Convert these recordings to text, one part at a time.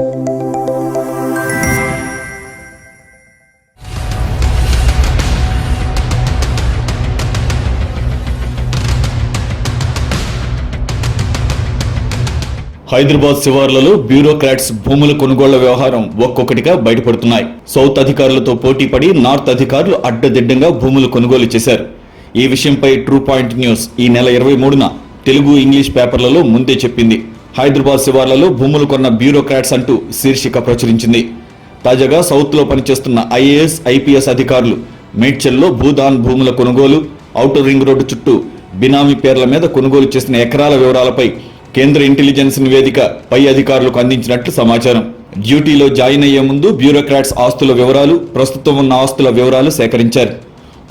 Hyderabad శివార్లలో bureaucrats భూముల కొనుగోళ్ళ వ్యవహారం ఒక్కొక్కటిగా బయటపడుతున్నాయి. సౌత్ అధికారులతో పోటీపడి నార్త్ అధికారులు అడ్డదిడ్డంగా భూములు కొనుగోలు చేశారు. ఈ విషయంపై ట్రూ పాయింట్ న్యూస్ ఈ నెల ఇరవై మూడున తెలుగు ఇంగ్లీష్ పేపర్లలో ముందే చెప్పింది. హైదరాబాద్ శివార్లలో భూములు కొన్న బ్యూరోక్రాట్స్ అంటూ శీర్షిక ప్రచురించింది. తాజాగా సౌత్లో పనిచేస్తున్న ఐఏఎస్ ఐపీఎస్ అధికారులు మేడ్చల్లో భూదాన్ భూముల కొనుగోలు ఔటర్ రింగ్ రోడ్డు చుట్టూ బినామీ పేర్ల మీద కొనుగోలు చేసిన ఎకరాల వివరాలపై కేంద్ర ఇంటెలిజెన్స్ నివేదిక పై అధికారులకు అందించినట్లు సమాచారం. డ్యూటీలో జాయిన్ అయ్యే ముందు బ్యూరోక్రాట్స్ ఆస్తుల వివరాలు ప్రస్తుతం ఉన్న ఆస్తుల వివరాలు సేకరించారు.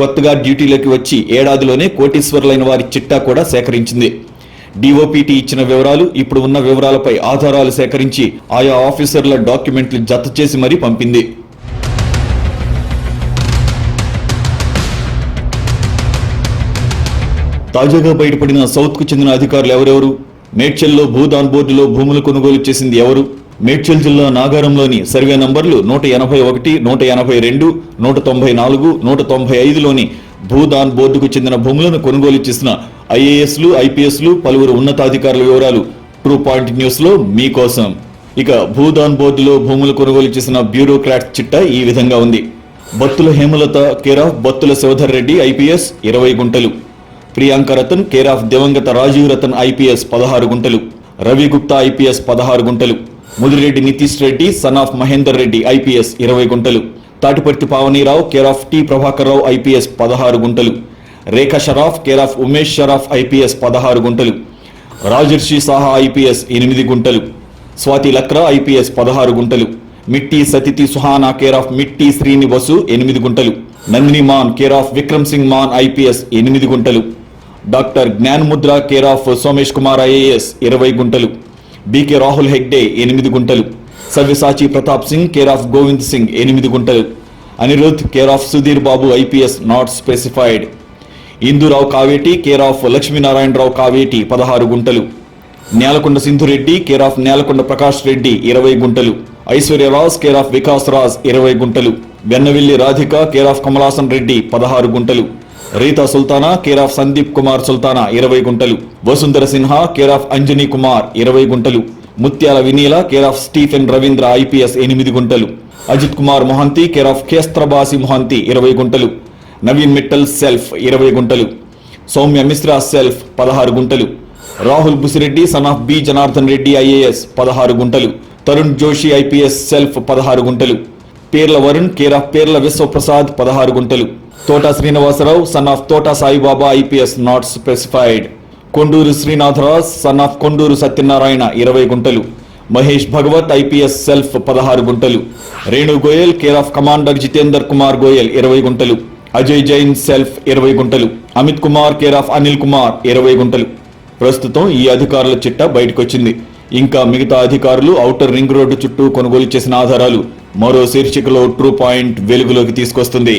కొత్తగా డ్యూటీలోకి వచ్చి ఏడాదిలోనే కోటీశ్వర్లైన వారి చిట్టా కూడా సేకరించింది. డిఓపిటి ఇచ్చిన వివరాలు ఇప్పుడు ఉన్న వివరాలపై ఆధారాలు సేకరించి ఆయా ఆఫీసర్ల డాక్యుమెంట్లు జత చేసి మరీ పంపింది. తాజాగా బయటపడిన సౌత్కు చెందిన అధికారులు ఎవరెవరు? మేడ్చల్లో భూదాన్ బోర్డులో భూములు కొనుగోలు చేసింది ఎవరు? మేడ్చల్ జిల్లా నాగారంలోని సర్వే నంబర్లు నూట ఎనభై ఒకటి నూట ఎనభై రెండు నూట తొంభై నాలుగు నూట తొంభై ఐదులోని భూదాన్ బోర్డుకు చెందిన భూములను కొనుగోలు చేసిన ఐఏఎస్లు ఐపీఎస్లు పలువురు ఉన్నతాధికారుల వివరాలు ట్రూ పాయింట్ న్యూస్లో మీకోసం ఇక భూదాన్ బోర్డులో భూములు కొనుగోలు చేసిన బ్యూరోక్రాట్ చిట్టా ఈ విధంగా ఉంది. Battula Hemalatha care of Battula Shivadhar Reddy IPS ఇరవై గుంటలు. ప్రియాంక రతన్ కేర్ ఆఫ్ దివంగత రాజీవ్ రతన్ ఐపీఎస్ పదహారు గుంటలు. రవి గుప్తా ఐపీఎస్ పదహారు గుంటలు. Mudireddy Nitish Reddy son of Mahender Reddy IPS ఇరవై గుంటలు. Tatiparthi Pavanirao care of T Prabhakar Rao IPS పదహారు గుంటలు. Rekha Sharaf care of Umesh Sharaf IPS పదహారు గుంటలు. రాజర్షి సాహా ఐపీఎస్ ఎనిమిది గుంటలు. స్వాతి లక్రా ఐపీఎస్ పదహారు గుంటలు. మిట్టి సతితి సుహానా కేర్ ఆఫ్ మిట్టి శ్రీనివసు ఎనిమిది గుంటలు. Nandini Mann care of Vikram Singh Mann IPS ఎనిమిది గుంటలు. Doctor Gnanmudra care of Somesh Kumar IAS ఇరవై గుంటలు. బీకే రాహుల్ హెగ్డే ఎనిమిది గుంటలు. సవ్యసాచి ప్రతాప్ సింగ్ కేర్ ఆఫ్ గోవింద్ సింగ్ ఎనిమిది గుంటలు. Anirudh care of Sudhir Babu IPS not specified. Indurao Kaveti care of Lakshminarayanarao Kaveti పదహారు గుంటలు. నేలకొండ సింధురెడ్డి కేర్ ఆఫ్ నేలకొండ ప్రకాష్ రెడ్డి ఇరవై గుంటలు. ఐశ్వర్యరాజ్ కేర్ ఆఫ్ వికాస్ రాజ్ ఇరవై గుంటలు. వెన్నవిల్లి రాధిక కేర్ ఆఫ్ కమలాసన్ రెడ్డి పదహారు గుంటలు. రీతా సుల్తానా కేర్ ఆఫ్ సందీప్ కుమార్ సుల్తానా ఇరవై గుంటలు. వసుంధర సిన్హా కేర్ ఆఫ్ అంజనీ కుమార్ ఇరవై గుంటలు. Muthyala Vineela care of Stephen Ravindra IPS ఎనిమిది గుంటలు. అజిత్ కుమార్ మొహంతి కేర్ ఆఫ్ కేస్త్రబాసి మొహంతి ఇరవై గుంటలు. నవీన్ మిట్టల్ సెల్ఫ్ ఇరవై గుంటలు. సౌమ్య మిశ్రా సెల్ఫ్ పదహారు గుంటలు. Rahul Busireddy son of B Janardhan Reddy IAS పదహారు గుంటలు. తరుణ్ జోషి ఐపీఎస్ సెల్ఫ్ పదహారు గుంటలు. పేర్ల వరుణ్ కేర్ ఆఫ్ పేర్ల విశ్వప్రసాద్ పదహారు గుంటలు. Thota Srinivasarao son of Thota Saibaba IPS not specified Konduru Srinathraj son of Konduru Satyanarayana ఇరవై గుంటలు మహేష్ భగవత్ ఐపీఎస్ సెల్ఫ్ పదహారు గుంటలు Renu Goyal care of commander Jitender Kumar Goyal ఇరవై గుంటలు అజయ్ జైన్ సెల్ఫ్ ఇరవై గుంటలు అమిత్ కుమార్ కేర్ ఆఫ్ అనిల్ కుమార్ ఇరవై గుంటలు. ప్రస్తుతం ఈ అధికారుల చిట్టా బయటకొచ్చింది. ఇంకా మిగతా అధికారులు ఔటర్ రింగ్ రోడ్డు చుట్టూ కొనుగోలు చేసిన ఆధారాలు మరో శీర్షికలో ట్రూ పాయింట్ వెలుగులోకి తీసుకొస్తుంది.